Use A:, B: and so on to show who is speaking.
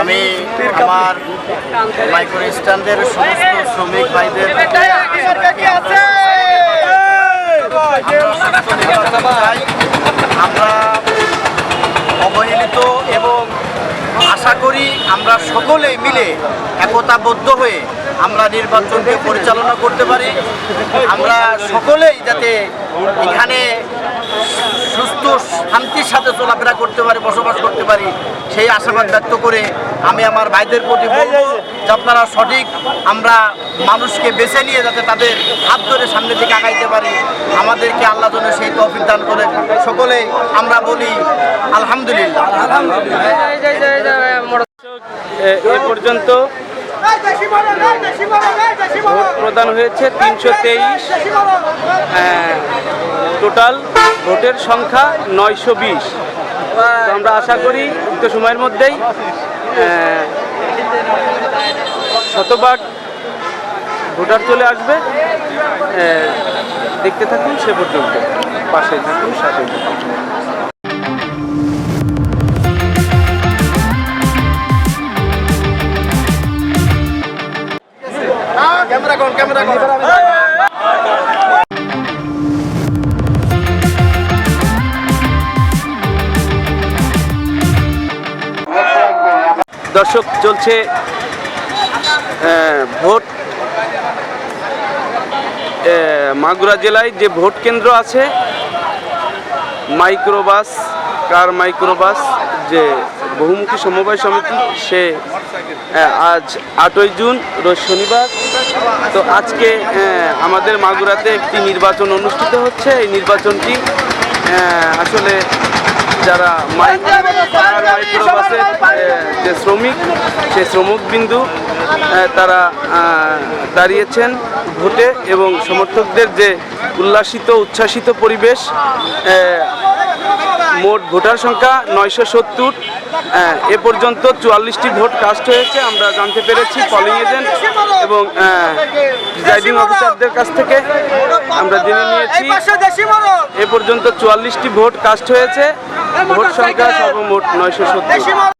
A: আমি আমার মাইক্রো স্ট্যান্ডের সমস্ত শ্রমিক ভাইদের আমরা অবহেলিত এবং আশা করি আমরা সকলে মিলে একতাবদ্ধ হয়ে আমরা নির্বাচনকে পরিচালনা করতে পারি। আমরা সকলেই যাতে এখানে সুস্থ শান্তির সাথে চলাফেরা করতে পারি বসবাস করতে পারি সেই আশাবাদ ব্যক্ত করে আমি আমার ভাইদের প্রতি বলব যে আপনারা সঠিক আমরা মানুষকে বেছে নিয়ে যাতে তাদের হাত ধরে সামনের দিকে আগাইতে পারি। আমাদেরকে আল্লাহ যেন সেই তৌফিক দান করে সকলেই আমরা বলি আলহামদুলিল্লাহ।
B: এ এ পর্যন্ত ভোট প্রদান হয়েছে তিনশো তেইশ টোটাল ভোটের সংখ্যা নয়শো বিশ। আমরা আশা করি উক্ত সময়ের মধ্যেই শতভাগ ভোটার চলে আসবে। দেখতে থাকুন সে পর্যন্ত। পাশে থাকুন সাথে থাকুন।
A: ক্যামেরা কোন ক্যামেরা কোন
B: দর্শক, চলছে ভোট মাগুরা জেলায় যে ভোট কেন্দ্র আছে, মাইক্রোবাস, কার মাইক্রোবাস, যে বহুমুখী সমবায় সমিতি, সে আজ আটই জুন, রোজ শনিবার। তো আজকে আমাদের মাগুরাতে একটি নির্বাচন অনুষ্ঠিত হচ্ছে। এই নির্বাচনটি আসলে যারা যে শ্রমিক সেই শ্রমিক বিন্দু তারা দাঁড়িয়েছেন ভোটে এবং সমর্থকদের যে উল্লাসিত উচ্ছ্বাসিত পরিবেশ মোট ভোটার সংখ্যা নয়শো সত্তর। এ পর্যন্ত চুয়াল্লিশটি ভোট কাস্ট হয়েছে আমরা জানতে পেরেছি পলিং এজেন্ট এবং প্রিজাইডিং অফিসারদের কাছ থেকে। আমরা জেনে নিয়েছি এ পর্যন্ত চুয়াল্লিশটি ভোট কাস্ট হয়েছে। ভোট সংখ্যা সর্বমোট নয়শো সত্তর।